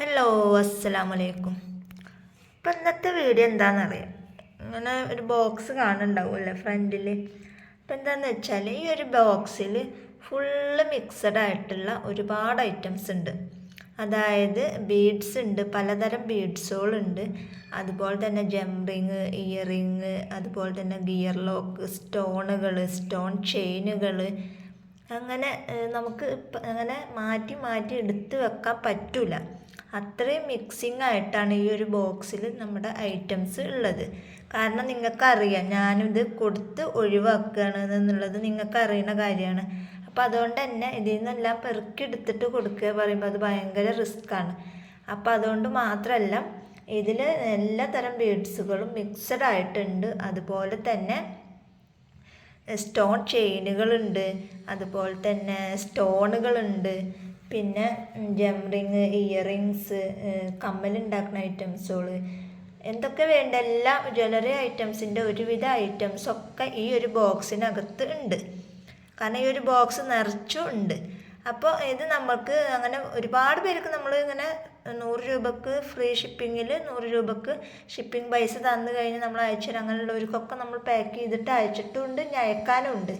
Hello അസ്സലാമലൈക്കും ഇപ്പം ഇന്നത്തെ വീഡിയോ എന്താണെന്നറിയാം ഇങ്ങനെ ഒരു ബോക്സ് കാണുന്നുണ്ടാവുമല്ലേ ഫ്രണ്ടിൽ അപ്പം എന്താണെന്ന് വെച്ചാൽ ഈ ഒരു ബോക്സിൽ ഫുള്ള് മിക്സഡ് ആയിട്ടുള്ള ഒരുപാട് ഐറ്റംസ് ഉണ്ട്. അതായത് ബീഡ്സ് ഉണ്ട് പലതരം ബീഡ്സുകളുണ്ട് അതുപോലെ തന്നെ ജംറിങ് ഇയറിങ് അതുപോലെ തന്നെ ഗിയർ ലോക്ക് സ്റ്റോണുകൾ സ്റ്റോൺ ചെയിനുകൾ അങ്ങനെ നമുക്ക് അങ്ങനെ മാറ്റി മാറ്റി എടുത്ത് വെക്കാൻ പറ്റൂല. അത്രയും മിക്സിംഗ് ആയിട്ടാണ് ഈ ഒരു ബോക്സിൽ നമ്മുടെ ഐറ്റംസ് ഉള്ളത്. കാരണം നിങ്ങൾക്കറിയാം ഞാനിത് കൊടുത്ത് ഒഴിവാക്കുകയാണ് എന്നുള്ളത് നിങ്ങൾക്കറിയുന്ന കാര്യമാണ്. അപ്പോൾ അതുകൊണ്ട് തന്നെ ഇതിൽ നിന്നെല്ലാം പെറുക്കി എടുത്തിട്ട് കൊടുക്കുക പറയുമ്പോൾ അത് ഭയങ്കര റിസ്ക്കാണ് അപ്പോൾ അതുകൊണ്ട് മാത്രമല്ല ഇതിൽ എല്ലാ തരം ബീഡ്സുകളും മിക്സഡ് ആയിട്ടുണ്ട്. അതുപോലെ തന്നെ സ്റ്റോൺ ചെയിനുകളുണ്ട് അതുപോലെ തന്നെ സ്റ്റോണുകളുണ്ട് പിന്നെ ജംറിങ് ഇയറിങ്സ് കമ്മലുണ്ടാക്കുന്ന ഐറ്റംസുകൾ എന്തൊക്കെ വേണ്ട എല്ലാ ജ്വല്ലറി ഐറ്റംസിന്റെ ഒരുവിധ ഐറ്റംസ് ഒക്കെ ഈ ഒരു ബോക്സിനകത്ത് ഉണ്ട്. കാരണം ഈ ഒരു ബോക്സ് നിറച്ചും ഉണ്ട്. അപ്പോൾ ഇത് നമ്മൾക്ക് അങ്ങനെ ഒരുപാട് പേർക്ക് നമ്മൾ ഇങ്ങനെ നൂറ് രൂപക്ക് ഫ്രീ ഷിപ്പിങ്ങിൽ നൂറ് രൂപക്ക് ഷിപ്പിംഗ് പൈസ തന്നു കഴിഞ്ഞ് നമ്മൾ അയച്ചു തരാം അങ്ങനെയുള്ളവർക്കൊക്കെ നമ്മൾ പാക്ക് ചെയ്തിട്ട് അയച്ചിട്ടുമുണ്ട് ഇനി അയക്കാനും ഉണ്ട്.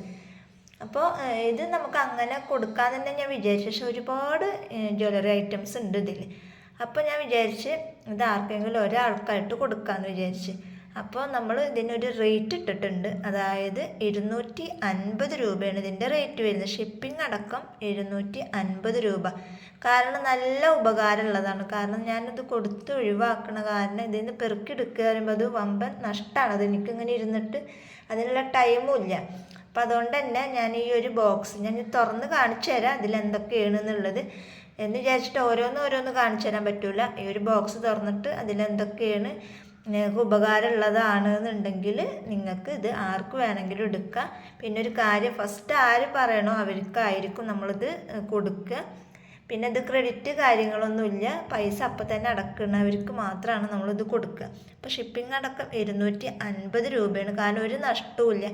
അപ്പോൾ ഇത് നമുക്ക് അങ്ങനെ കൊടുക്കാൻ തന്നെ ഞാൻ വിചാരിച്ചു. പക്ഷെ ഒരുപാട് ജ്വല്ലറി ഐറ്റംസ് ഉണ്ട് ഇതിൽ അപ്പോൾ ഞാൻ വിചാരിച്ച് ഇത് ആർക്കെങ്കിലും ഒരാൾക്കായിട്ട് കൊടുക്കാമെന്ന് വിചാരിച്ച്. അപ്പോൾ നമ്മൾ ഇതിനൊരു റേറ്റ് ഇട്ടിട്ടുണ്ട്. അതായത് ഇരുന്നൂറ്റി അൻപത് രൂപയാണ് ഇതിന്റെ റേറ്റ് വരുന്നത്. ഷിപ്പിംഗ് അടക്കം എഴുന്നൂറ്റി അൻപത് രൂപ. കാരണം നല്ല ഉപകാരമുള്ളതാണ് കാരണം ഞാനിത് കൊടുത്ത് ഒഴിവാക്കണ കാരണം ഇതിൽ നിന്ന് പെറുക്കിയെടുക്കുക പറയുമ്പോൾ അത് വമ്പൻ നഷ്ടമാണ് അത് എനിക്കിങ്ങനെ ഇരുന്നിട്ട് അതിനുള്ള ടൈമും ഇല്ല. അപ്പം അതുകൊണ്ട് തന്നെ ഞാൻ ഈ ഒരു ബോക്സ് ഞാൻ തുറന്ന് കാണിച്ചു തരാം അതിലെന്തൊക്കെയാണ് എന്നുള്ളത് എന്ന് വിചാരിച്ചിട്ട് ഓരോന്ന് ഓരോന്ന് കാണിച്ചു തരാൻ പറ്റില്ല ഈ ഒരു ബോക്സ് തുറന്നിട്ട് അതിലെന്തൊക്കെയാണ് നിങ്ങൾക്ക് ഉപകാരമുള്ളതാണ് എന്നുണ്ടെങ്കിൽ നിങ്ങൾക്ക് ഇത് ആർക്ക് വേണമെങ്കിലും എടുക്കാം. പിന്നെ ഒരു കാര്യം ഫസ്റ്റ് ആര് പറയണോ അവർക്കായിരിക്കും നമ്മളിത് കൊടുക്കുക. പിന്നെ ഇത് ക്രെഡിറ്റ് കാര്യങ്ങളൊന്നുമില്ല. പൈസ അപ്പം തന്നെ അടക്കുന്നവർക്ക് മാത്രമാണ് നമ്മളിത് കൊടുക്കുക. അപ്പോൾ ഷിപ്പിംഗ് അടക്കം ഇരുന്നൂറ്റി അൻപത് രൂപയാണ്. കാരണം ഒരു നഷ്ടവുമില്ല.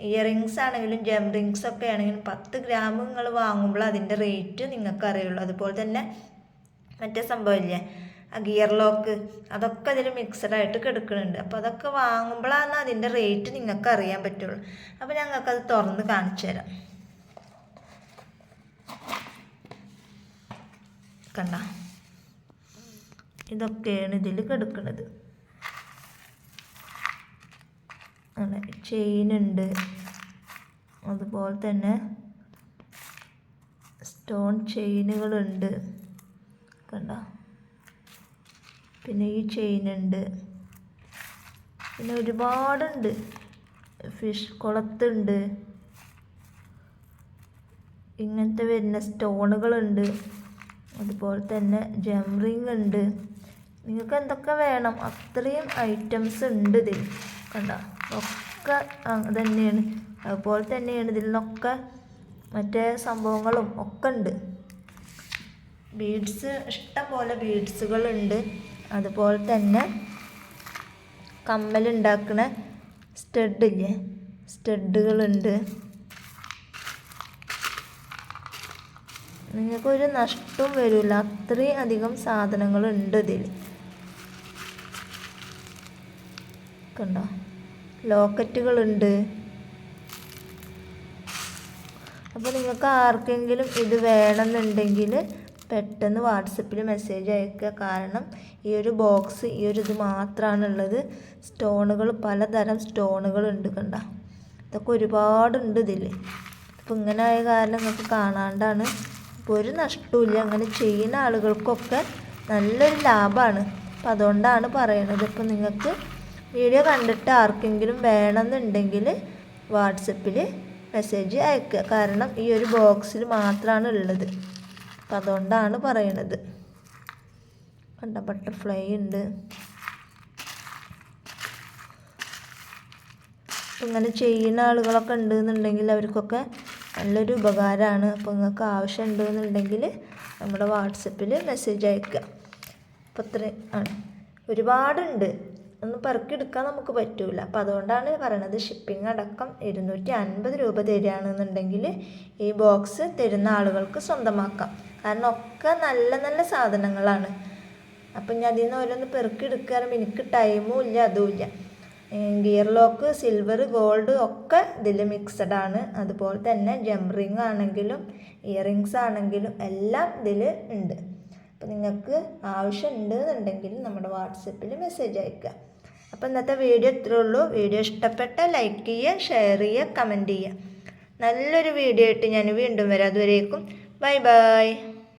ഇയറിങ്സ് ആണെങ്കിലും ജെം റിങ്സ് ഒക്കെ ആണെങ്കിലും പത്ത് ഗ്രാം നിങ്ങൾ വാങ്ങുമ്പോൾ അതിന്റെ റേറ്റ് നിങ്ങൾക്ക് അറിയുള്ളൂ. അതുപോലെ തന്നെ മറ്റേ സംഭവമില്ലേ ആ ഗിയർ ലോക്ക് അതൊക്കെ അതിൽ മിക്സഡ് ആയിട്ട് കിടക്കുന്നുണ്ട്. അപ്പോൾ അതൊക്കെ വാങ്ങുമ്പോഴാണ് അതിന്റെ റേറ്റ് നിങ്ങൾക്ക് അറിയാൻ പറ്റുള്ളൂ. അപ്പോൾ ഞങ്ങൾക്കത് തുറന്ന് കാണിച്ചു തരാം. കണ്ട? ഇതൊക്കെയാണ് ഇതിൽ കിടക്കുന്നത് അങ്ങനെ ചെയിനുണ്ട്. അതുപോലെ തന്നെ സ്റ്റോൺ ചെയിനുകളുണ്ട്. കണ്ട? പിന്നെ ഈ ചെയിൻ ഉണ്ട് പിന്നെ ഒരുപാടുണ്ട്. ഫിഷ് കുളത്തുണ്ട്. ഇങ്ങനത്തെ വരുന്ന സ്റ്റോണുകളുണ്ട്. അതുപോലെ തന്നെ ജംറിങ് ഉണ്ട് നിങ്ങൾക്ക് എന്തൊക്കെ വേണം? അത്രയും ഐറ്റംസ് ഉണ്ട് ഇതിൽ കണ്ട? ഒക്കെ തന്നെയാണ് അതുപോലെ തന്നെയാണ് ഇതിലൊക്കെ മറ്റേ സംഭവങ്ങളും ഒക്കെ ഉണ്ട്. ബീഡ്സ് ഇഷ്ടം പോലെ ബീഡ്സുകളുണ്ട്. അതുപോലെ തന്നെ കമ്മലുണ്ടാക്കുന്ന സ്റ്റഡില്ലേ? സ്റ്റഡുകളുണ്ട്. നിങ്ങൾക്കൊരു നഷ്ടവും വരില്ല. അത്രയും അധികം സാധനങ്ങളുണ്ട് ഇതിൽ. കണ്ടോ? ലോക്കറ്റുകളുണ്ട്. അപ്പോൾ നിങ്ങൾക്ക് ആർക്കെങ്കിലും ഇത് വേണമെന്നുണ്ടെങ്കിൽ പെട്ടെന്ന് വാട്സപ്പിൽ മെസ്സേജ് അയക്കുക. കാരണം ഈ ഒരു ബോക്സ് ഈ ഒരു ഇത് മാത്രമാണുള്ളത്. സ്റ്റോണുകൾ പലതരം സ്റ്റോണുകൾ ഉണ്ട് കണ്ട. ഇതൊക്കെ ഒരുപാടുണ്ട് ഇതിൽ അപ്പോൾ ഇങ്ങനെ ആയ കാരണം നിങ്ങൾക്ക് കാണാണ്ടാണ്. അപ്പോൾ ഒരു നഷ്ടമില്ല അങ്ങനെ ചെയ്യുന്ന ആളുകൾക്കൊക്കെ നല്ലൊരു ലാഭമാണ്. അപ്പം അതുകൊണ്ടാണ് പറയണത്. ഇപ്പം നിങ്ങൾക്ക് വീഡിയോ കണ്ടിട്ട് ആർക്കെങ്കിലും വേണമെന്നുണ്ടെങ്കിൽ വാട്സപ്പിൽ മെസ്സേജ് അയക്കുക. കാരണം ഈ ഒരു ബോക്സിൽ മാത്രമാണ് ഉള്ളത്. അപ്പം അതുകൊണ്ടാണ് പറയണത്. കണ്ട ബട്ടർഫ്ലൈ ഉണ്ട്. ഇങ്ങനെ ചെയ്യുന്ന ആളുകളൊക്കെ ഉണ്ടെന്നുണ്ടെങ്കിൽ അവർക്കൊക്കെ നല്ലൊരു ഉപകാരമാണ് അപ്പോൾ നിങ്ങൾക്ക് ആവശ്യം ഉണ്ടെന്നുണ്ടെങ്കിൽ നമ്മുടെ വാട്സപ്പിൽ മെസ്സേജ് അയക്കുക. അപ്പോൾ ഇത്രയും ആണ്. ഒരുപാടുണ്ട്. ഒന്ന് പെറുക്കിയെടുക്കാൻ നമുക്ക് പറ്റൂല. അപ്പം അതുകൊണ്ടാണ് പറയണത് ഷിപ്പിംഗ് അടക്കം ഇരുന്നൂറ്റി അൻപത് രൂപ തരികയാണെന്നുണ്ടെങ്കിൽ ഈ ബോക്സ് തരുന്ന ആളുകൾക്ക് സ്വന്തമാക്കാം. കാരണം ഒക്കെ നല്ല നല്ല സാധനങ്ങളാണ്. അപ്പം ഞാൻ അതിൽ നിന്ന് ഓരോന്ന് പെറുക്കി എടുക്കാറുമ്പോൾ എനിക്ക് ടൈമും ഇല്ല അതുമില്ല ഗിയർ ലോക്ക് സിൽവർ ഗോൾഡ് ഒക്കെ ഇതിൽ മിക്സഡ് ആണ്. അതുപോലെ തന്നെ ജംറിങ് ആണെങ്കിലും ഇയറിങ്സ് ആണെങ്കിലും എല്ലാം ഇതിൽ ഉണ്ട്. അപ്പോൾ നിങ്ങൾക്ക് ആവശ്യമുണ്ട് എന്നുണ്ടെങ്കിൽ നമ്മുടെ വാട്സപ്പിൽ മെസ്സേജ് അയക്കുക. അപ്പോൾ ഇന്നത്തെ വീഡിയോ ഇത്രേ ഉള്ളൂ. വീഡിയോ ഇഷ്ടപ്പെട്ട ലൈക്ക് ചെയ്യുക ഷെയർ ചെയ്യുക കമന്റ് ചെയ്യുക. നല്ലൊരു വീഡിയോ ആയിട്ട് ഞാൻ വീണ്ടും വരാം. അതുവരേക്കും ബൈ ബൈ